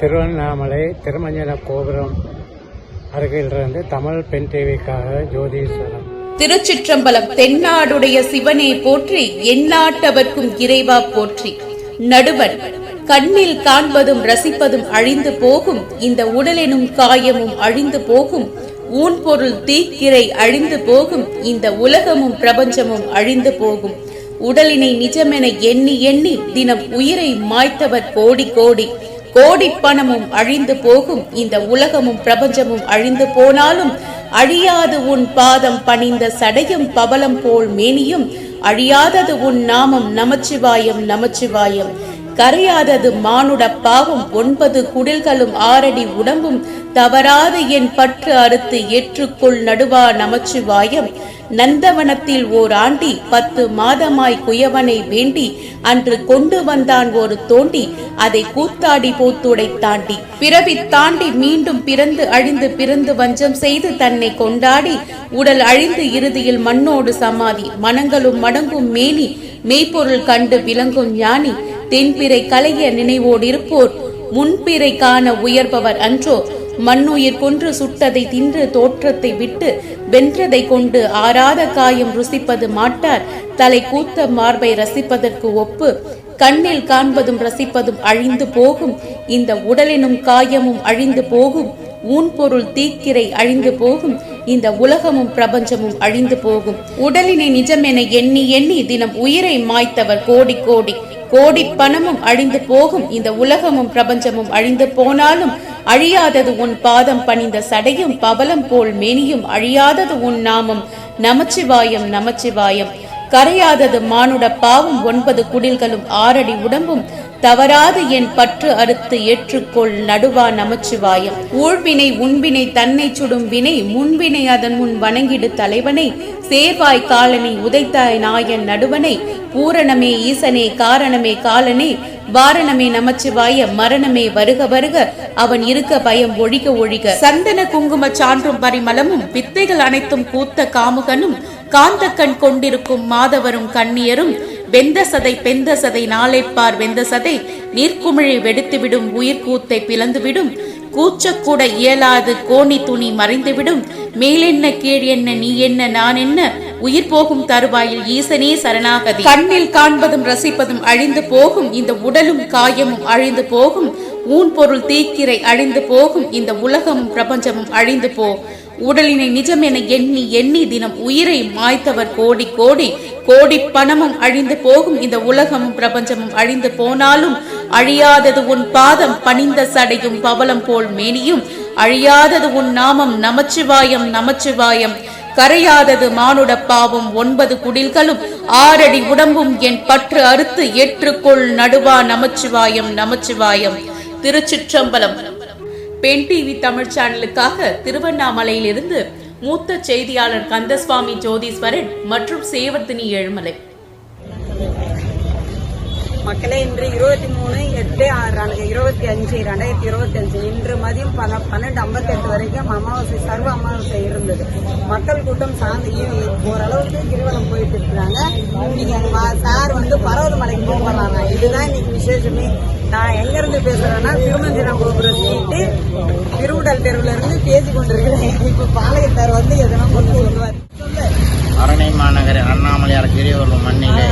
திருவண்ணாமலை திருமஞ்சன கோபுரம் அருகிலிருந்து தமிழ் பெண் டிவிக்காக ஜோதீஸ்வரம் திருச்சிற்றம்பலம் தென்னாடுடைய சிவனை போற்றி எந்நாட்டவர்க்கும் இறைவா போற்றி. நடுவன் கண்ணில் காண்பதும் ரசிப்பதும் அழிந்து போகும் இந்த உடலெனும் காயமும் அழிந்து போகும் ஊன் பொருள் தீக்கிரை அழிந்து போகும் இந்த உலகமும் பிரபஞ்சமும் அழிந்து போகும். உடலினை நிஜமென எண்ணி எண்ணி தினம் உயிரை மாய்த்தவர் கோடி கோடி. கோடி பணமும் அழிந்து போகும். இந்த உலகமும் பிரபஞ்சமும் அழிந்து போனாலும் அழியாது உன் பாதம் பணிந்த சடையும் பவளம் போல் மேனியும். அழியாதது உன் நாமம் நமச்சிவாயம் நமச்சிவாயம். கரையாதது மானுட பாவம் ஒன்பது குடில்களும் ஆறடி உடம்பும் தவறாது என் பற்று அறுத்து ஏற்றுக்கொள் நடுவா நமச்சிவாயம். நந்தவனத்தில் ஓர் ஆண்டி பத்து மாதமாய் குயவனை வேண்டி அன்று கொண்டு வந்தான் ஒரு தோண்டி. அதை கூத்தாடி போத்துடை தாண்டி. பிறவி தாண்டி மீண்டும் பிறந்து அழிந்து பிறந்து வஞ்சம் செய்து தன்னை கொண்டாடி உடல் அழிந்து இறுதியில் மண்ணோடு சமாதி. மனங்களும் மடங்கும் மேனி. மெய்ப்பொருள் கண்டு விளங்கும் ஞானி. தென்பிறை கலைய நினைவோடு இருப்போர். முன்பிறை காண உயர்பவர் அன்றோ மண்ணுயிர் கொன்று சுட்டதை தின்று தோற்றத்தை விட்டு வென்றதை கொண்டு ஆறாத காயம் ருசிப்பது மாட்டார். தலை கூத்த மார்பை ரசிப்பதற்கு ஒப்பு கண்ணில் காண்பதும் ரசிப்பதும் அழிந்து போகும். இந்த உடலினும் காயமும் அழிந்து போகும். ஊன் பொருள் தீக்கிரை அழிந்து போகும். இந்த உலகமும் பிரபஞ்சமும் அழிந்து போகும். உடலினை நிஜம் என எண்ணி எண்ணி தினம் உயிரை மாய்த்தவர் கோடி கோடி. கோடி பணமும் அழிந்து போகும். இந்த உலகமும் பிரபஞ்சமும் அழிந்து போனாலும் அழியாதது உன் பாதம் பணிந்த சடையும் பவலம் போல் மேனியும் அழியாதது உன் நாமம். நமச்சிவாயம் நமச்சிவாயம். கரையாதது மானுட பாவம் ஒன்பது குடில்களும் ஆறடி உடம்பும் தவறாது என் பற்று அறுத்து ஏற்றுக்கொள் நடுவா நமச்சிவாயம். ஊழ்வினை உண்வினை தன்னை சுடும் வினை முன்வினை அதன் முன் வணங்கிடு தலைவனை. சேர்வாய் காலனை உதைத்தாய் நாயன் நடுவனை. பூரணமே ஈசனே காரணமே காலனே. வாரணமே நமச்சிவாய மரணமே வருக வருக. அவன் இருக்க பயம் ஒழிக ஒழிக. சந்தன குங்கும சான்றும் பரிமளமும் வித்தைகள் அனைத்தும் கூத்த காமுகனும் காந்தக்கண் கொண்டிருக்கும் மாதவரும் கண்ணியரும் வெந்த சதை பெந்த சதை நாளைப்பார் வெந்த சதை நீர்க்குமிழி வெடித்துவிடும் உயிர்கூத்தை பிளந்துவிடும் கூச்சக்கூட இயலாது கோணி துணி மறைந்துவிடும் மேலென்ன கீழ் என்ன நீ என்ன நான் என்ன உயிர் போகும் தருவாயில் ஈசனே சரணாகதி. கண்ணில் காண்பதும் ரசிப்பதும் அழிந்து போகும் இந்த உடலும் காயமும் அழிந்து போகும் ஊன் பொருள் தீக்கிரை அழிந்து போகும் இந்த உலகமும் பிரபஞ்சமும் அழிந்து போ உடலினை நிஜம் என எண்ணி எண்ணி தினம் உயிரை மாய்த்தவர் கோடி கோடி. கோடி பணமும் அழிந்து போகும் இந்த உலகமும் பிரபஞ்சமும் அழிந்து போனாலும் அழியாதது உன் பாதம் பணிந்த சடையும் பவளம் போல் மேனியும். அழியாதது உன் நாமம் நமச்சிவாயம் நமச்சிவாயம். கரையாதது மானுட பாவம் ஒன்பது குடில்களும். ஆறடி உடம்பும் என் பற்று அறுத்து ஏற்றுக்கொள் நடுவா நமச்சிவாயம் நமச்சிவாயம். திருச்சிற்றம்பலம். பெண் டிவி தமிழ் சேனலுக்காக திருவண்ணாமலையிலிருந்து மூத்த செய்தியாளர் கந்தசுவாமி ஜோதீஸ்வரன் மற்றும் சேவர்த்தினி ஏழுமலை. மக்களே இன்று இருபத்தி மூணு எட்டு ஆறு இருபத்தி அஞ்சு ரெண்டாயிரத்தி இருபத்தி அஞ்சு இன்று மதியம் பல பன்னெண்டு ஐம்பத்தெட்டு வரைக்கும் அமாவாசை சர்வ அமாவாசை இருந்தது. மக்கள் கூட்டம் சார்ந்து ஓரளவுக்கு கிரிவலம் போயிட்டு இருக்கிறாங்க. இன்னைக்கு சார் வந்து பர்வதமலைக்கு போக போறாங்க இதுதான் இன்னைக்கு விசேஷமே. நான் எங்க இருந்து பேசுறேன்னா திருமஞ்சனம் கோபுர ஸ்ட்ரீட்டு திருவுடல் தெருவுல இருந்து பேசி கொண்டிருக்கிறேன் இப்ப பாளையத்தார் வந்து எதனா கொண்டு வருவார் அரணை மாநகர அண்ணாமலையார் கிரிவலம் மண்ணிலே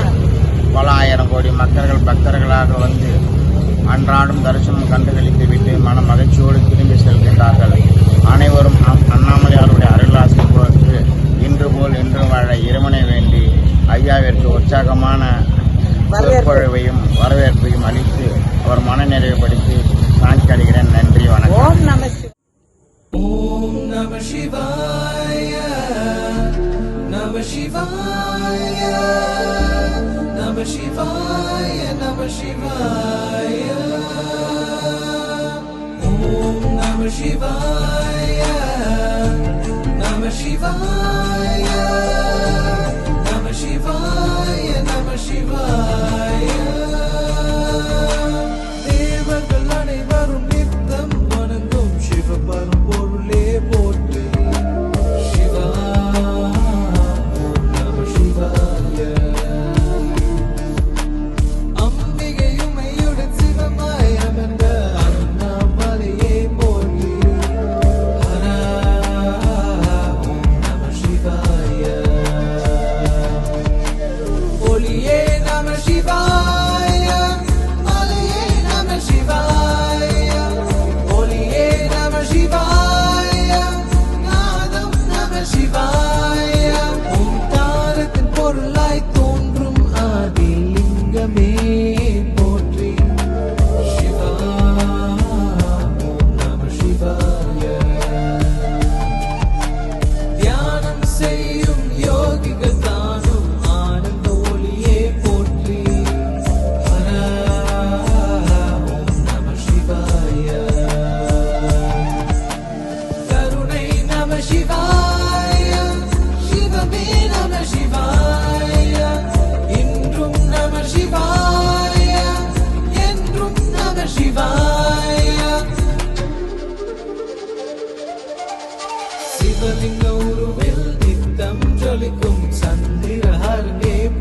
பல ஆயிரம் கோடி மக்கள் பக்தர்களாக வந்து அன்றாடம் தரிசனம் கண்டுகளித்து விட்டு மன மகிழ்ச்சியோடு திரும்பி செல்கின்றார்கள். அனைவரும் அண்ணாமலையாருடைய அருளாசி போட்டு இன்று போல் இன்று வாழ இறைவனை வேண்டி ஐயாவிற்கு உற்சாகமான சொற்பொழிவையும் வரவேற்பையும் அளித்து அவர் மனநிறைவுபடுத்தி சாட்சி அடைகிறேன். நன்றி வணக்கம். ஓம் நம ஓம் நம சிவாய. நம சிவாய. நம சிவாய நம சிவாய. ஓம் நம சிவாய. நம சிவாய. சந்ததி நூறு வில் நித்தம் ஜொலிக்கும் சந்திரஹர் நேம்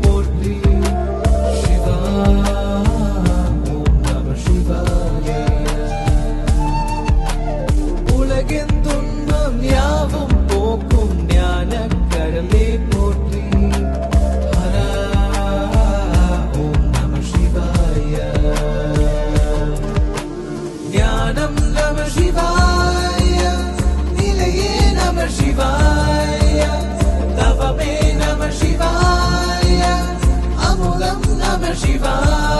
西方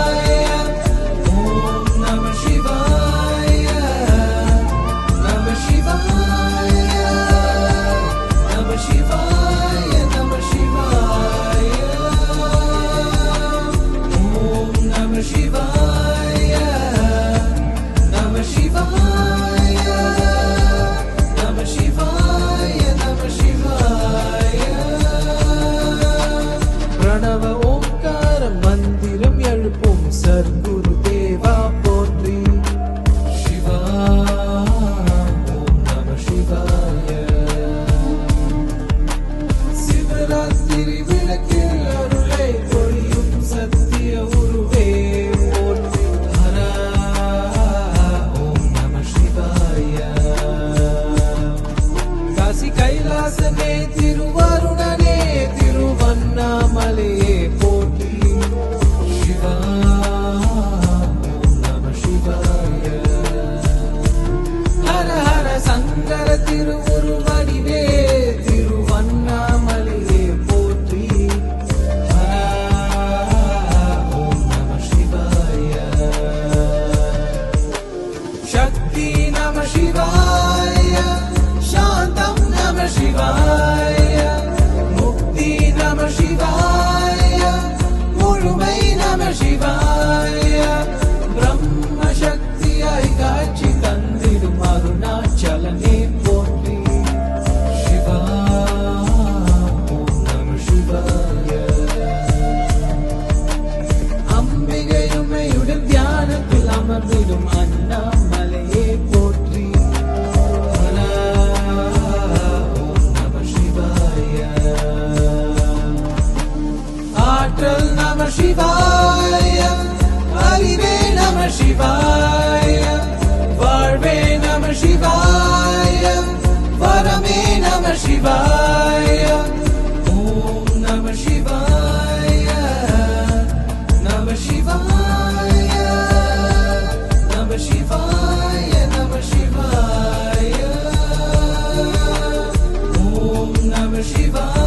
கைலாசமே திருவருணனே திருவண்ணாமலையே போற்றும் அண்ணாமலையே போற்றி. நம சிவாய. ஆற்றல் நம சிவாய அறிவே நம சிவாய வாழ்வே நம சிவாய வரமே நம சிவாய. ஓம் நம சிவாய. Shiva.